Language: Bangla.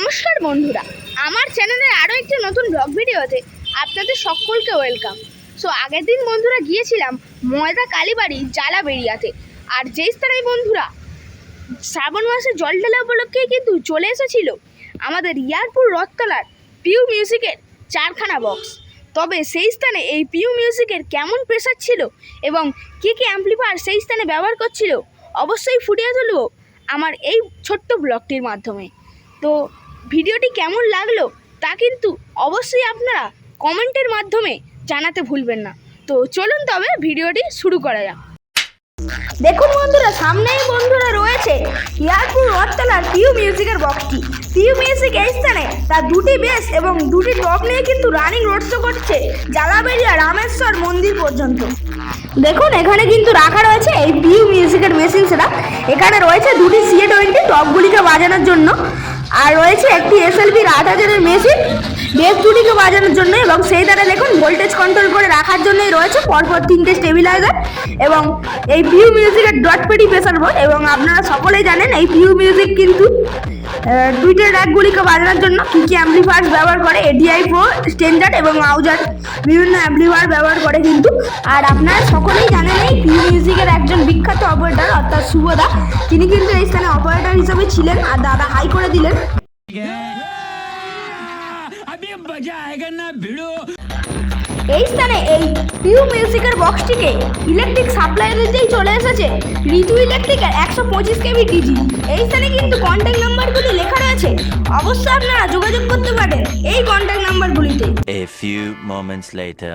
নমস্কার বন্ধুরা, আমার চ্যানেলের আরও একটি নতুন ব্লগ ভিডিওতে আপনাদের সকলকে ওয়েলকাম সো আগের দিন বন্ধুরা গিয়েছিলাম ময়দা কালীবাড়ি জালাবেরিয়াতে আর যেই স্থানে বন্ধুরা, শ্রাবণ মাসে জল ঢালা উপলক্ষে কিন্তু চলে এসেছিল আমাদের ইয়ারপুর রথতলার পিউ মিউজিকের চারখানা বক্স তবে সেই স্থানে এই পিউ মিউজিকের কেমন প্রেসার ছিল এবং কী কী অ্যাম্পলিফায়ার সেই স্থানে ব্যবহার করছিল, অবশ্যই ফুটিয়ে তুলব আমার এই ছোট্ট ব্লগটির মাধ্যমে। তো ভিডিওটি কেমন লাগল তা কিন্তু অবশ্যই আপনারা কমেন্টের মাধ্যমে জানাতে ভুলবেন না। তো চলুন তবে ভিডিওটি শুরু করা যাক। দেখুন বন্ধুরা, সামনেই বন্ধুরা রয়েছে ইয়ারপুর রথতলার পিউ মিউজিকের বক্সটি। পিউ মিউজিক এই স্থানে তার দুটি বেস এবং দুটি টপ নিয়ে কিন্তু রানিং রোড শো করছে জালাবেরিয়া রামেশ্বর মন্দির পর্যন্ত। দেখুন, এখানে কিন্তু রাখা রয়েছে এই পিউ মিউজিকের মেশিন সেটা এখানে রয়েছে দুটি সিএ টোয়েন্টি টপগুলিকে বাজানোর জন্য। আর রয়েছে একটি এসএলপির আট হাজারের মেশিন বেস দুটিকে বাজানোর জন্য এবং সেই দ্বারা দেখুন ভোল্টেজ কন্ট্রোল করে রাখার জন্যই রয়েছে পরপর তিনটে স্টেবিলাইজার এবং এই ভিউ মিউজিকের ডট পেটি প্রেসার বোর্ড এবং আপনারা সকলেই জানেন এই ভিউ মিউজিক কিন্তু টুইটার র্যাকগুলিকে বাজানোর জন্য কী কী অ্যাম্পলিফায়ার ব্যবহার করে এডিআই প্রো স্ট্যান্ডার্ড এবং আউজার বিভিন্ন অ্যাম্পলিফায়ার ব্যবহার করে কিন্তু আর আপনারা সকলেই জানেন এই পিউ মিউজিকের একজন বিখ্যাত অপারেটর অর্থাৎ শুভদা তিনি কিন্তু এই স্থানে অপারেটর হিসেবে ছিলেন আর দাদা হাই করে দিলেন अभी मजा आएगा ना भिड़ो এই স্থানে এই পিউ মিউজিকের বক্সটিকে ইলেকট্রিক সাপ্লাই অনুযায়ী চলে এসেছে। ঋতু ইলেকট্রিকের একশো পঁচিশ কেবি ডিজি। এই স্থানে কিন্তু কন্ট্যাক্ট নাম্বারগুলি লেখা রয়েছে। অবশ্যই আপনারা যোগাযোগ করতে পারেন এই কন্ট্যাক্ট নাম্বারগুলিতে A few moments later.